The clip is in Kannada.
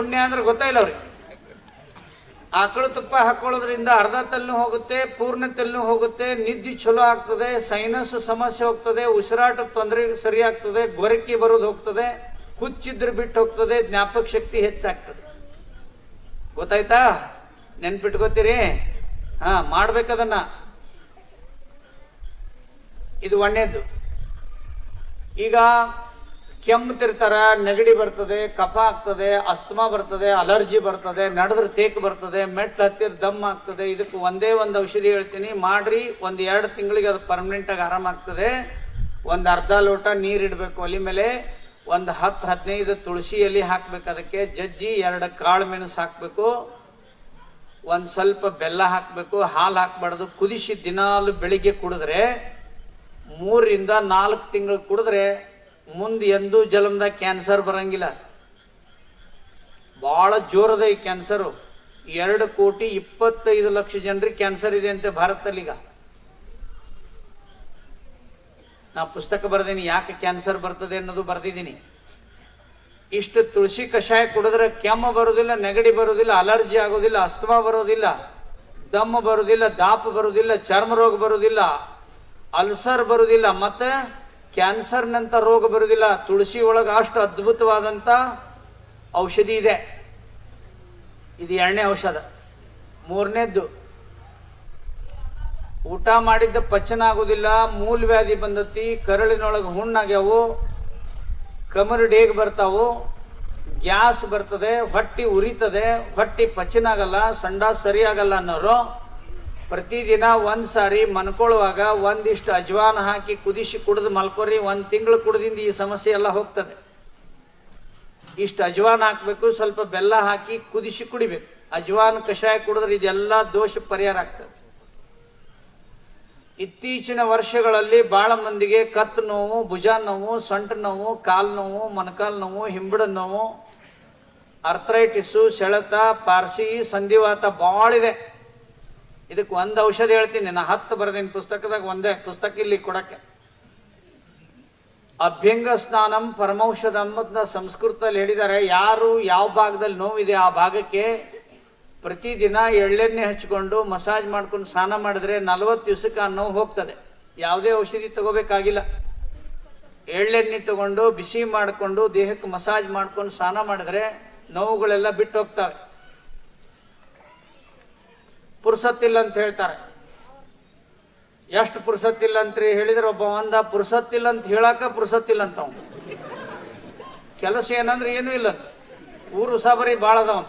ಪುಣ್ಯ ಅಂದ್ರೆ ಗೊತ್ತಾಯಿಲ್ಲ ಅವ್ರಿಗೆ. ಆಕಳು ತುಪ್ಪ ಹಾಕೊಳ್ಳೋದ್ರಿಂದ ಅರ್ಧ ತಲ್ಲು ಹೋಗುತ್ತೆ, ಪೂರ್ಣ ತಲ್ಲು ಹೋಗುತ್ತೆ, ನಿದ್ದೆ ಚಲೋ ಆಗ್ತದೆ ಸೈನಸ್ ಸಮಸ್ಯೆ ಹೋಗ್ತದೆ, ಉಸಿರಾಟ ತೊಂದರೆ ಸರಿ ಆಗ್ತದೆ ಗೊರಕಿ ಬರೋದು ಹೋಗ್ತದೆ, ಹುಚ್ಚಿದ್ರೆ ಬಿಟ್ಟು ಹೋಗ್ತದೆ, ಜ್ಞಾಪಕ ಶಕ್ತಿ ಹೆಚ್ಚಾಗ್ತದೆ. ಗೊತ್ತಾಯ್ತಾ? ನೆನ್ಪಿಟ್ಕೋತೀರಿ? ಹಾ, ಮಾಡ್ಬೇಕದನ್ನ. ಇದು ಒಣ್ಣೆದ್ದು ಈಗ ಕೆಮ್ಮುತ್ತಿರ್ತಾರ ನೆಗಡಿ ಬರ್ತದೆ, ಕಫ ಆಗ್ತದೆ, ಅಸ್ತಮಾ ಬರ್ತದೆ, ಅಲರ್ಜಿ ಬರ್ತದೆ, ನಡೆದ್ರೆ ತೇಕ್ ಬರ್ತದೆ ಮೆಟ್ ಹತ್ತಿರ ದಮ್ ಆಗ್ತದೆ, ಇದಕ್ಕೆ ಒಂದೇ ಒಂದು ಔಷಧಿ ಹೇಳ್ತೀನಿ. ಮಾಡ್ರಿ, ಒಂದು ಎರಡು ತಿಂಗಳಿಗೆ ಅದು ಪರ್ಮನೆಂಟ್ ಆಗಿ ಆರಾಮಾಗ್ತದೆ ಒಂದು ಅರ್ಧ ಲೋಟ ನೀರಿಡಬೇಕು ಒಲಿ ಮೇಲೆ, ಒಂದು ಹತ್ತು, ಹದಿನೈದು ತುಳಸಿ ಎಲೆ ಹಾಕ್ಬೇಕು ಅದಕ್ಕೆ, ಜಜ್ಜಿ ಎರಡು ಕಾಳು ಮೆಣಸು ಹಾಕಬೇಕು, ಒಂದು ಸ್ವಲ್ಪ ಬೆಲ್ಲ ಹಾಕಬೇಕು, ಹಾಲು ಹಾಕ್ಬಾರ್ದು, ಕುದಿಸಿ ದಿನಾಲು ಬೆಳಿಗ್ಗೆ ಕುಡಿದ್ರೆ, ಮೂರಿಂದ ನಾಲ್ಕು ತಿಂಗಳು ಕುಡಿದ್ರೆ ಮುಂದೆ ಎಂದೂ ಜಲಮದಾಗ ಕ್ಯಾನ್ಸರ್ ಬರಂಗಿಲ್ಲ. ಭಾಳ ಜೋರದ ಈ ಕ್ಯಾನ್ಸರು ಎರಡು ಕೋಟಿ ಇಪ್ಪತ್ತೈದು ಲಕ್ಷ ಜನರಿಗೆ ಕ್ಯಾನ್ಸರ್ ಇದೆ ಅಂತೆ ಈಗ ನಾ ಪುಸ್ತಕ ಬರೆದೀನಿ, ಯಾಕೆ ಕ್ಯಾನ್ಸರ್ ಬರ್ತದೆ ಅನ್ನೋದು ಬರೆದಿದ್ದೀನಿ ಇಷ್ಟು ತುಳಸಿ ಕಷಾಯ ಕುಡಿದ್ರೆ ಕೆಮ್ಮು ಬರೋದಿಲ್ಲ, ನೆಗಡಿ ಬರೋದಿಲ್ಲ, ಅಲರ್ಜಿ ಆಗೋದಿಲ್ಲ, ಅಸ್ತಮಾ ಬರೋದಿಲ್ಲ, ದಮ್ಮ ಬರೋದಿಲ್ಲ, ದಾಪ ಬರೋದಿಲ್ಲ, ಚರ್ಮ ರೋಗ ಬರೋದಿಲ್ಲ, ಅಲ್ಸರ್ ಬರೋದಿಲ್ಲ, ಮತ್ತೆ ಕ್ಯಾನ್ಸರ್ನಂತ ರೋಗ ಬರುವುದಿಲ್ಲ. ತುಳಸಿ ಒಳಗೆ ಅಷ್ಟು ಅದ್ಭುತವಾದಂತ ಔಷಧಿ ಇದೆ. ಇದು ಎರಡನೇ ಔಷಧ. ಮೂರನೇದ್ದು, ಊಟ ಮಾಡಿದ್ದ ಪಚನ ಆಗೋದಿಲ್ಲ ಮೂಲ ವ್ಯಾಧಿ ಬಂದತಿ. ಕರಳಿನೊಳಗೆ ಹುಣ್ಣಾಗ್ಯಾವು. ಕಮರು ಡೇಗ್ ಬರ್ತಾವು. ಗ್ಯಾಸ್ ಬರ್ತದೆ. ಹೊಟ್ಟಿ ಉರಿತದೆ. ಹೊಟ್ಟಿ ಪಚನ ಆಗಲ್ಲ ಸಂಡಾಸ್ ಸರಿಯಾಗಲ್ಲ ಅನ್ನೋರು ಪ್ರತಿದಿನ ಒಂದು ಸಾರಿ ಮನ್ಕೊಳ್ಳುವಾಗ ಒಂದಿಷ್ಟು ಅಜ್ವಾನ ಹಾಕಿ ಕುದಿಸಿ ಕುಡಿದು ಮಲ್ಕೊರಿ, ಒಂದು ತಿಂಗಳು ಕುಡ್ದಿಂದ ಈ ಸಮಸ್ಯೆ ಎಲ್ಲ ಹೋಗ್ತದೆ. ಇಷ್ಟು ಅಜ್ವಾನ ಹಾಕಬೇಕು, ಸ್ವಲ್ಪ ಬೆಲ್ಲ ಹಾಕಿ ಕುದಿಸಿ ಕುಡಿಬೇಕು. ಅಜ್ವಾನ್ ಕಷಾಯ ಕುಡಿದ್ರೆ ಇದೆಲ್ಲ ದೋಷ ಪರಿಹಾರ ಆಗ್ತದೆ. ಇತ್ತೀಚಿನ ವರ್ಷಗಳಲ್ಲಿ ಬಹಳ ಮಂದಿಗೆ ಕತ್ತು ನೋವು, ಭುಜ ನೋವು, ಸೊಂಟ ನೋವು, ಕಾಲು ನೋವು, ಮೊಣಕಾಲು ನೋವು, ಹಿಂಬಡ ನೋವು ಅರ್ಥರೈಟಿಸು ಸೆಳೆತ, ಪಾರ್ಸಿ, ಸಂಧಿವಾತ ಭಾಳ ಇದೆ ಇದಕ್ಕೆ ಒಂದು ಔಷಧಿ ಹೇಳ್ತೀನಿ. ನಾ ಹತ್ತು ಬರೆದಿನ ಪುಸ್ತಕದಾಗ ಒಂದೇ. ಪುಸ್ತಕ ಇಲ್ಲಿ ಕೊಡಕ್ಕೆ. ಅಭ್ಯಂಗ ಸ್ನಾನಂ ಪರಮೌಷಧಂ ಅಂತ ಸಂಸ್ಕೃತದಲ್ಲಿ ಹೇಳಿದ್ದಾರೆ. ಯಾರು ಯಾವ ಭಾಗದಲ್ಲಿ ನೋವಿದೆ ಆ ಭಾಗಕ್ಕೆ ಪ್ರತಿದಿನ ಎಳ್ಳೆಣ್ಣೆ ಹಚ್ಕೊಂಡು ಮಸಾಜ್ ಮಾಡ್ಕೊಂಡು ಸ್ನಾನ ಮಾಡಿದ್ರೆ ನಲವತ್ತು ದಿವಸಕ್ಕೆ ಆ ನೋವು ಹೋಗ್ತದೆ. ಯಾವುದೇ ಔಷಧಿ ತಗೋಬೇಕಾಗಿಲ್ಲ. ಎಳ್ಳೆಣ್ಣೆ ತಗೊಂಡು ಬಿಸಿ ಮಾಡಿಕೊಂಡು ದೇಹಕ್ಕೆ ಮಸಾಜ್ ಮಾಡ್ಕೊಂಡು ಸ್ನಾನ ಮಾಡಿದ್ರೆ ನೋವುಗಳೆಲ್ಲ ಬಿಟ್ಟು ಹೋಗ್ತವೆ. ಪುರ್ಸತ್ತಿಲ್ಲ ಅಂತ ಹೇಳ್ತಾರೆ ಎಷ್ಟು ಪುರ್ಸತ್ತಿಲ್ಲ ಅಂತ್ರಿ ಹೇಳಿದ್ರೆ ಒಬ್ಬ ಒಂದ ಪುರ್ಸತ್ತಿಲ್ಲ ಅಂತ ಹೇಳಾಕ ಪುರ್ಸತ್ತಿಲ್ಲ ಅಂತ ಅವನು ಕೆಲಸ ಏನಂದ್ರೆ ಏನೂ ಇಲ್ಲ ಊರು ಸಾಬರಿ ಭಾಳ ಅದಾವ